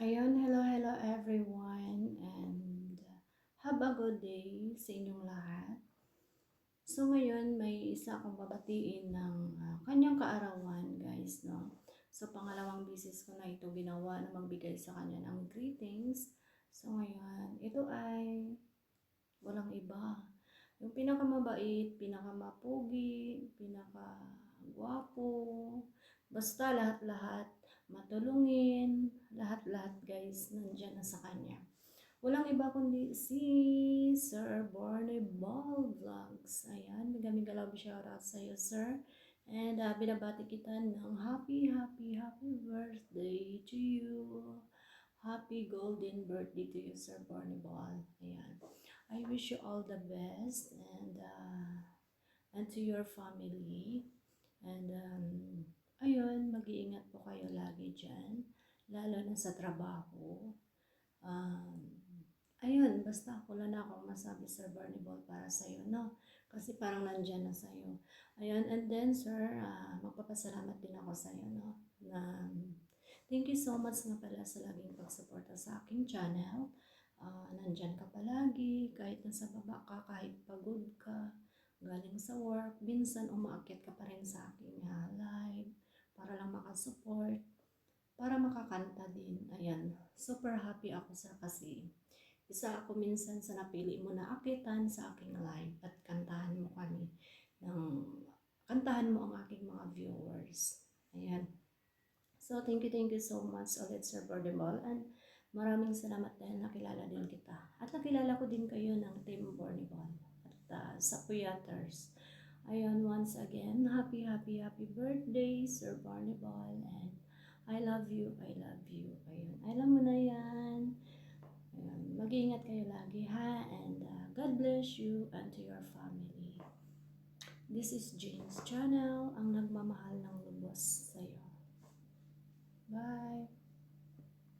Ayun, hello, hello everyone and have a good day sa inyong lahat. So ngayon may isa akong babatiin ng ah, kanyang kaarawan guys, no? So pangalawang bisis ko na ito ginawa na magbigay sa kanya ng greetings. So ngayon, ito ay walang iba. Yung pinakamabait, pinakamapugi, pinakagwapo, basta lahat-lahat matulungin, guys, nandyan na sa kanya. Walang iba kundi si Sir Borne Ball Vlogs. Ayan, mega-mega love shoutout sa iyo, sir. And uh, binabati kita ng happy, happy, happy birthday to you. Happy golden birthday to you, Sir Borne Ball. Ayan. I wish you all the best and uh, and to your family. And um, ayun, mag-iingat po kayo lagi dyan. Lalo na sa trabaho. Um, ayun, basta lang na akong masabi, Sir Barney Ball, para sa'yo, no? Kasi parang nandyan na sa'yo. Ayun, and then, sir, ah, magpapasalamat din ako sa'yo, no? Na, thank you so much nga pala sa laging pagsuporta sa aking channel. Ah, nandyan ka palagi, kahit nasa baba ka, kahit pagod ka, galing sa work, minsan umaakyat ka pa rin sa aking ah, live para lang makasupport, para makakanta din. Ayan, super happy ako sir kasi isa ako minsan sa napili mo na akitan sa aking live at kantahan mo kami ng kantahan mo ang aking mga viewers. Ayan. So, thank you, thank you so much ulit, Sir Bordemol. And maraming salamat dahil nakilala din kita. At nakilala ko din kayo ng Team Bornibon at uh, sa Puyaters. Ayun, once again, happy, happy, happy birthday, Sir Barnibal. And I love you, I love you. Ayun, alam mo na yan. Ayun, mag-iingat kayo lagi ha. And uh, God bless you and to your family. This is Jane's channel, ang nagmamahal ng